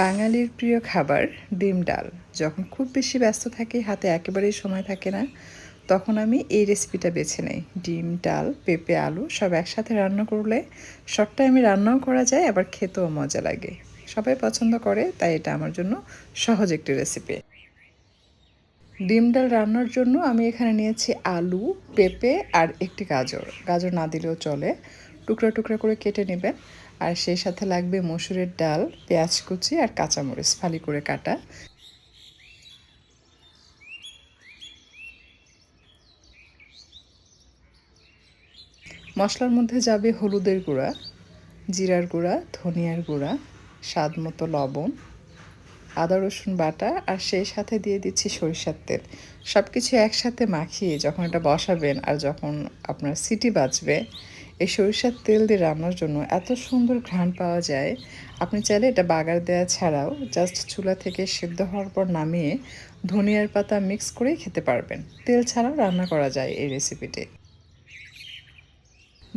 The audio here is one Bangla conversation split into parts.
বাঙালির প্রিয় খাবার ডিম ডাল। যখন খুব বেশি ব্যস্ত থাকি, হাতে একেবারেই সময় থাকে না, তখন আমি এই রেসিপিটা বেছে নেই। ডিম, ডাল, পেঁপে, আলু সব একসাথে রান্না করলে শর্ট টাইমে রান্নাও করা যায়, আবার খেতেও মজা লাগে। সবাই পছন্দ করে, তাই এটা আমার জন্য সহজ একটি রেসিপি ডিম ডাল রান্নার জন্য আমি এখানে নিয়েছি আলু, পেঁপে আর একটি গাজর। গাজর না দিলেও চলে। টুকরা টুকরা করে কেটে নেবেন। আর সেই সাথে লাগবে মসুরের ডাল, পেঁয়াজ কুচি আর কাঁচামরিচ ফালি করে কাটা। মশলার মধ্যে যাবে হলুদের গুঁড়া, জিরার গুঁড়া, ধনিয়ার গুঁড়া, স্বাদ মতো লবণ, আদা, রসুন বাটা আর সেই সাথে দিয়ে দিচ্ছি সরিষার তেল। সব কিছু একসাথে মাখিয়ে যখন এটা বসাবেন আর যখন আপনার সিটি বাজবে এই সরিষার তেল দিয়ে রান্নার জন্য এত সুন্দর ঘ্রাণ পাওয়া যায়। আপনি চাইলে এটা বাগার দেওয়া ছাড়াও জাস্ট চুলা থেকে সেদ্ধ হওয়ার পর নামিয়ে ধনিয়ার পাতা মিক্স করেই খেতে পারবেন। তেল ছাড়াও রান্না করা যায় এই রেসিপিটি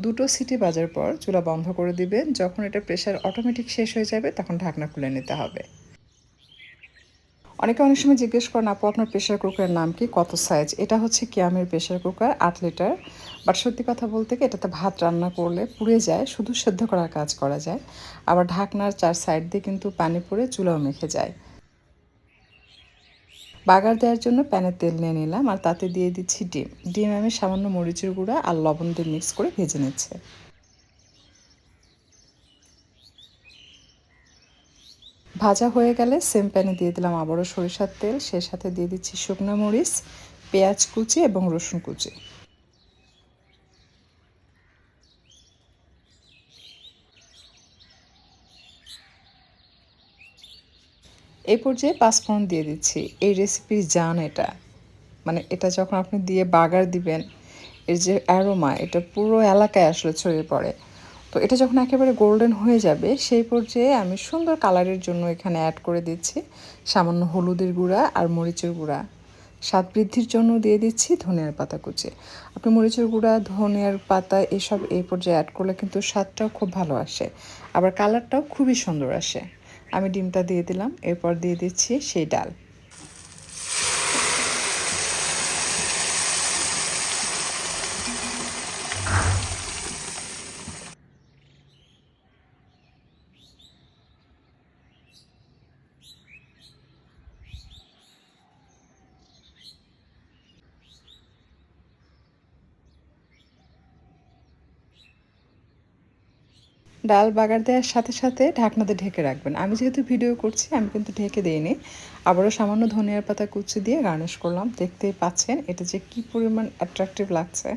দুটো সিটি বাজার পর চুলা বন্ধ করে দিবেন। যখন এটা প্রেশার অটোমেটিক শেষ হয়ে যাবে, তখন ঢাকনা খুলে নিতে হবে। অনেকে অনেক সময় জিজ্ঞেস করেন, আপু, আপনার প্রেশার কুকারের নাম কি? কত সাইজ এটা হচ্ছে কিয়ামের প্রেশার কুকার, আট লিটার বাট সত্যি কথা বলতে কি, এটাতে ভাত রান্না করলে পুড়ে যায়, শুধু সেদ্ধ করার কাজ করা যায়। আবার ঢাকনার চার সাইড দিয়ে কিন্তু পানি পড়ে চুলাও মেখে যায়। বাগার দেওয়ার জন্য প্যানে তেল নিয়ে নিলাম আর তাতে দিয়ে দিচ্ছি ডিম। ডিম আমি সামান্য মরিচের গুঁড়া আর লবণ দিয়ে মিক্স করে ভেজে নিচ্ছে। ভাজা হয়ে গেলে সেম প্যানে দিয়ে দিলাম আবারও সরিষার তেল। সে সাথে দিয়ে দিচ্ছি শুকনো মরিচ, পেঁয়াজ কুচি এবং রসুন কুচি। এই পর্যায়ে পাঁচফোড়ন দিয়ে দিচ্ছি। এই রেসিপির জান এটা। মানে এটা যখন আপনি দিয়ে বাগার দিবেন, এর যে অ্যারোমা এটা পুরো এলাকায় আসলে ছড়িয়ে পড়ে। তো এটা যখন একেবারে গোল্ডেন হয়ে যাবে, সেই পর্যায়ে আমি সুন্দর কালারের জন্য এখানে অ্যাড করে দিচ্ছি সামান্য হলুদের গুঁড়া আর মরিচের গুঁড়া। স্বাদ বৃদ্ধির জন্য দিয়ে দিচ্ছি ধনিয়ার পাতা কুচি। আপনি মরিচের গুঁড়া, ধনিয়ার পাতা এসব এই পর্যায়ে অ্যাড করলে কিন্তু স্বাদটাও খুব ভালো আসে। আবার কালারটাও খুবই সুন্দর আসে। আমি ডিমটা দিয়ে দিলাম, এরপর দিয়ে দিচ্ছি সেই ডাল। ডাল বাগার দেওয়ার সাথে সাথে ঢাকনাতে ঢেকে রাখবেন। আমি যেহেতু ভিডিও করছি, আমি কিন্তু ঢেকে দিইনি। আবারও সামান্য ধনিয়ার পাতা কুচি দিয়ে গার্নিশ করলাম। দেখতেই পাচ্ছেন, এটা যে কি পরিমাণ অ্যাট্রাকটিভ লাগছে।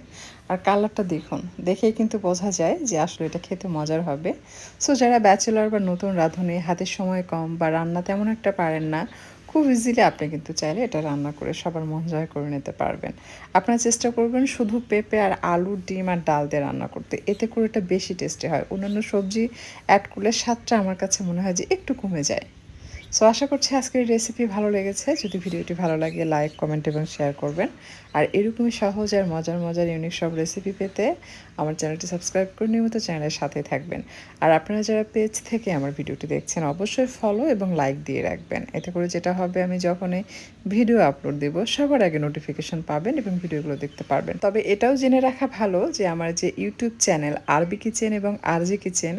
আর কালারটা দেখুন, দেখেই কিন্তু বোঝা যায় যে আসলে এটা খেতে মজার হবে। সো যারা ব্যাচেলার বা নতুন রাঁধুনি, হাতের সময় কম বা রান্না তেমন একটা পারেন না খুব ইজিলি আপনি কিন্তু চাইলে এটা রান্না করে সবার মন জয় করে নিতে পারবেন। আপনারা চেষ্টা করবেন শুধু পেঁপে আর আলু, ডিম আর ডাল দিয়ে রান্না করতে। এতে করে এটা বেশি টেস্টি হয়। অন্যান্য সবজি অ্যাড করলে স্বাদটা আমার কাছে মনে হয় যে একটু কমে যায়। সো আশা করছি আজকের রেসিপি ভালো লেগেছে। যদি ভিডিওটি ভালো লাগে লাইক কমেন্ট এবং শেয়ার করবেন। আর এরকমই সহজ আর মজার মজার ইউনিক সব রেসিপি পেতে আমার চ্যানেলটি সাবস্ক্রাইব করে নিয়মিত চ্যানেলের সাথে থাকবেন। আর আপনারা যারা পেজ থেকে আমার ভিডিওটি দেখছেন, অবশ্যই ফলো এবং লাইক দিয়ে রাখবেন। এতে করে যেটা হবে, আমি যখনই ভিডিও আপলোড দেব, সবার আগে নোটিফিকেশন পাবেন এবং ভিডিওগুলো দেখতে পারবেন। তবে এটাও জেনে রাখা ভালো যে, আমার যে ইউটিউব চ্যানেল আরবি কিচেন এবং আরজি কিচেন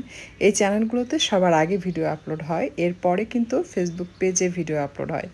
এই চ্যানেলগুলোতে সবার আগে ভিডিও আপলোড হয়। এরপরে কিন্তু ফেসবুক পেজে ভিডিও আপলোড হয়।